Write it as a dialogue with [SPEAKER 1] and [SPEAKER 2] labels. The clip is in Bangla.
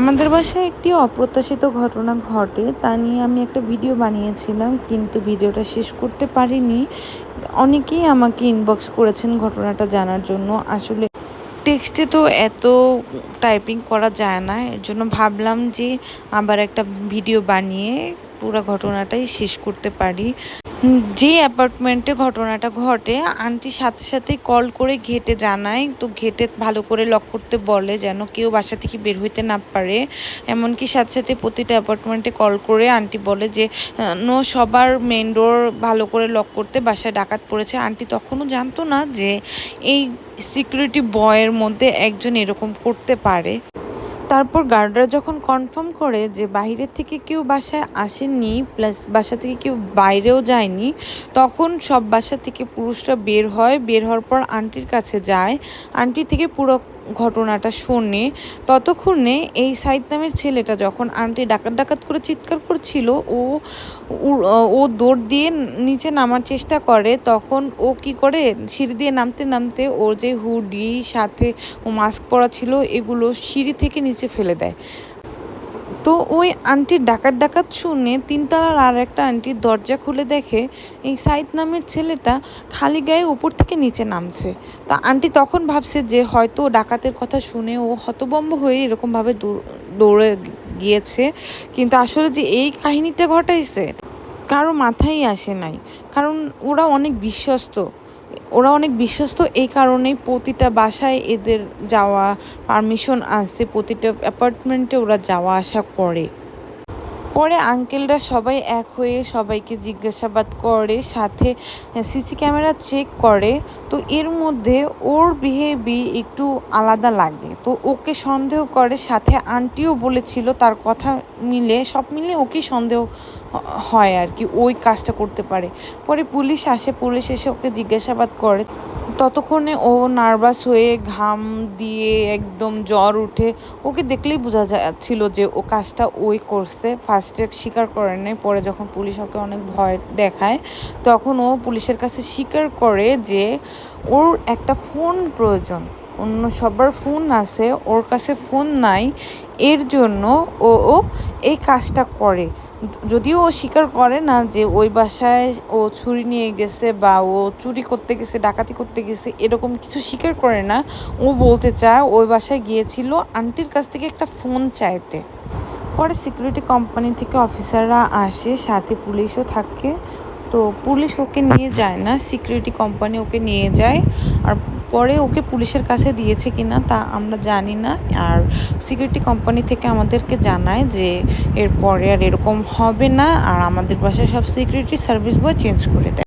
[SPEAKER 1] আমাদের বাসায় একটি অপ্রত্যাশিত ঘটনা ঘটে, তা নিয়ে আমি একটা ভিডিও বানিয়েছিলাম, কিন্তু ভিডিওটা শেষ করতে পারিনি। অনেকেই আমাকে ইনবক্স করেছেন ঘটনাটা জানার জন্য। আসলে টেক্সটে তো এত টাইপিং করা যায় না, এর জন্য ভাবলাম যে আবার একটা ভিডিও বানিয়ে পুরো ঘটনাটাই শেষ করতে পারি। যে অ্যাপার্টমেন্টে ঘটনাটা ঘটে, আন্টি সাথে সাথে কল করে ঘেটে জানায়, তো ঘেটে ভালো করে লক করতে বলে যেন কেউ বাসা থেকে বের হইতে না পারে। এমনকি সাথে সাথে প্রতিটা অ্যাপার্টমেন্টে কল করে আন্টি বলে যে নো, সবার মেন ডোর ভালো করে লক করতে বাসায় ডাকাত পড়েছে। আন্টি তখনও জানতো না যে, এই সিকিউরিটি বয়ের মধ্যে একজন এরকম করতে পারে। তারপর গার্ডরা যখন কনফার্ম করে যে বাইরের থেকে কেউ বাসায় আসেনি প্লাস বাসা থেকে কেউ বাইরেও যায়নি, তখন সব বাসা থেকে পুরুষরা বের হয়। বের হওয়ার পর আন্টির কাছে যায়। আন্টি থেকে পুরো ঘটনাটা শোনে। ততক্ষণে এই সাইদ নামের ছেলেটা যখন আন্টি ডাকাত ডাকাত করে চিৎকার করছিল, ও ও দৌড় দিয়ে নিচে নামার চেষ্টা করে, তখন ও কি করে? সিঁড়ি দিয়ে নামতে নামতে ওর যে হুডি, সাথে ও মাস্ক পরা ছিল, এগুলো সিঁড়ি থেকে নিচে ফেলে দেয়। তো ওই আন্টির ডাকাত ডাকাত শুনে তিনতলার আর একটা আন্টির দরজা খুলে দেখে, এই সাইদ নামের ছেলেটা খালি গায়ে উপর থেকে নিচে নামছে। তা আন্টি তখন ভাবছে যে হয়তো ডাকাতের কথা শুনে ও হতবম্ব হয়ে এরকমভাবে দৌড়ে গিয়েছে, কিন্তু আসলে যে এই কাহিনীটা ঘটাইছে কারও মাথায় আসে নাই। কারণ ওরা অনেক বিশ্বস্ত। ওরা অনেক বিশ্বস্ত এই কারণেই প্রতিটা বাসায় এদের যাওয়া পারমিশন আছে, প্রতিটা অ্যাপার্টমেন্টে ওরা যাওয়া আসা করে। পরে আঙ্কেলরা সবাই এক হয়ে সবাইকে জিজ্ঞাসাবাদ করে, সাথে সিসি ক্যামেরা চেক করে। তো এর মধ্যে ওর বিহেভি একটু আলাদা লাগে। তো ওকে সন্দেহ করে, সাথে আন্টিও বলেছিল তার কথা মিলে, সব মিলে ওকে সন্দেহ হয় আর কি, ওই কাজটা করতে পারে। পরে পুলিশ আসে, পুলিশ এসে ওকে জিজ্ঞাসাবাদ করে। ততক্ষণে ও নার্ভাস হয়ে ঘাম দিয়ে একদম জ্বর উঠে ওকে দেখলেই বোঝা যাচ্ছিল যে ও কাজটা ওই করছে। ফার্স্টে স্বীকার করে নেয়, পরে যখন পুলিশ ওকে অনেক ভয় দেখায়, তখন ও পুলিশের কাছে স্বীকার করে যে ওর একটা ফোন প্রয়োজন। অন্য সবার ফোন আছে, ওর কাছে ফোন নাই, এর জন্য ও এই কাজটা করে। যদিও ও স্বীকার করে না যে ওই বাসায় ও ছুরি নিয়ে গেছে বা ও চুরি করতে গেছে, ডাকাতি করতে গেছে, এরকম কিছু স্বীকার করে না। ও বলতে চায় ওই বাসায় গিয়েছিল আন্টির কাছ থেকে একটা ফোন চাইতে। পরে সিকিউরিটি কোম্পানি থেকে অফিসাররা আসে, সাথে পুলিশও থাকে। তো পুলিশ ওকে নিয়ে যায় না সিকিউরিটি কোম্পানি ওকে নিয়ে যায়। আর পরে ওকে পুলিশের কাছে দিয়েছে কিনা তা আমরা জানি না। আর সিকিউরিটি কোম্পানি থেকে আমাদেরকে জানায় যে এরপরে আর এরকম হবে না, আর আমাদের বাসায় সব সিকিউরিটি সার্ভিস বয় চেঞ্জ করে দেয়।